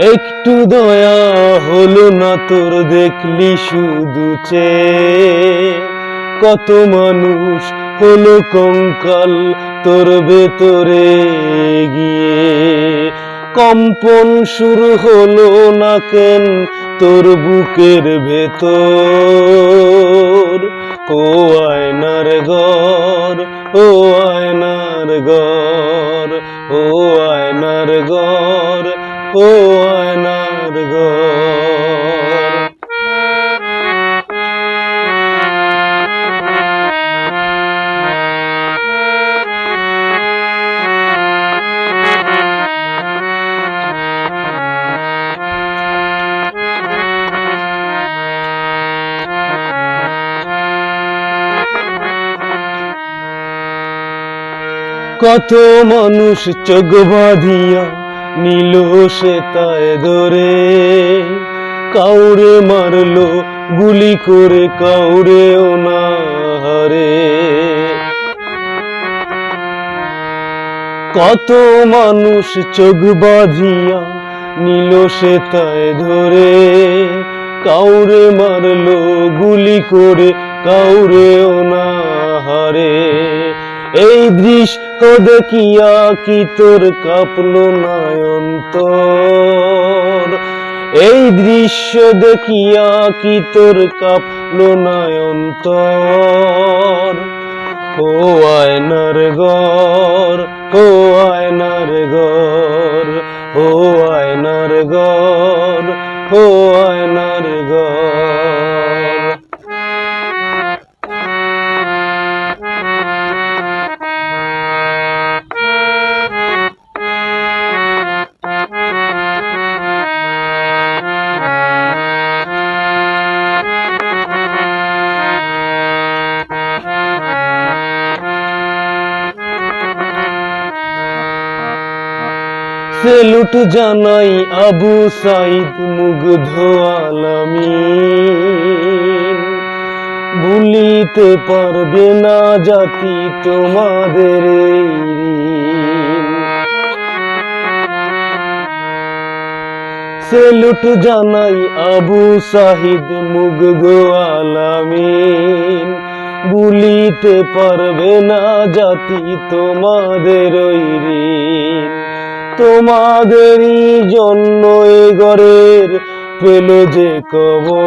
একটু দয়া হলো না তোর, দেখলি শুধু চে কত মানুষ হলো কঙ্কাল তোর ভেতরে গিয়ে। কম্পন শুরু হলো না কেন তোর বুকের ভেতর? ও আয়নার ঘর, ও আয়নার ঘর, ও আয়নার ঘর, ও কত মানুষ চোখ বাঁধিয়া নিল সে তায় ধরে, কাউরে মারলো, গুলি করে কাউরে না হারে। কত মানুষ চোখ বাঁধিয়া নিল সে তায় ধরে, কাউরে মারলো, গুলি করে কাউরে না হারে। এই দৃশ্য দেখিয়া কি তোর কাঁপলো নয়ন্তর? এই দৃশ্য দেখিয়া কি তোর কাঁপলো নয়ন্তর? ও আয়নার ঘর ও আয়নার ঘর ও আয়নার ঘর ও আয়নার ঘর। সেলুট জানাই আবু সাইদ মুগ্ধ আলামিন ভুলিতে পারবে না জাতি তোমাদের। সেলুট জানাই আবু সাহিদ মুগ্ধ আলামিন ভুলিতে পারবে না জাতি তোমাদের তোমাদেরই জন্য এ ঘরের পেল যে কবর।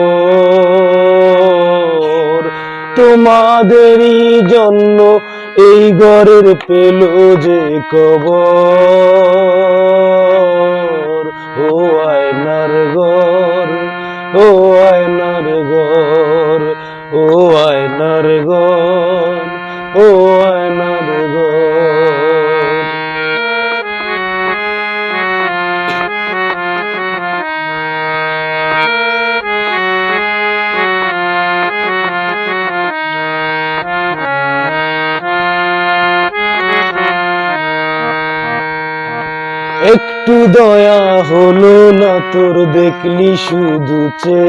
তোমাদেরই জন্য এই ঘরের পেল যে কবর। ও আয়নার ঘর, ও আয়নার ঘর, ও আয়নার ঘর, ও একটু দয়া হলো না তোর, দেখলি শুধু চে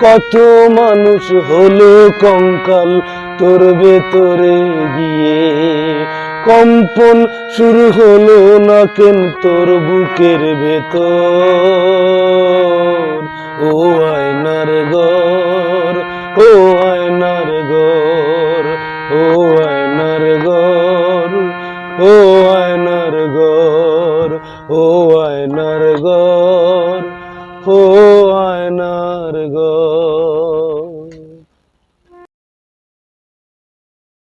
কত মানুষ হলো কঙ্কাল তোর ভেতরে গিয়ে। কম্পন শুরু হলো না কেন তোর বুকের ভেতর? ও ও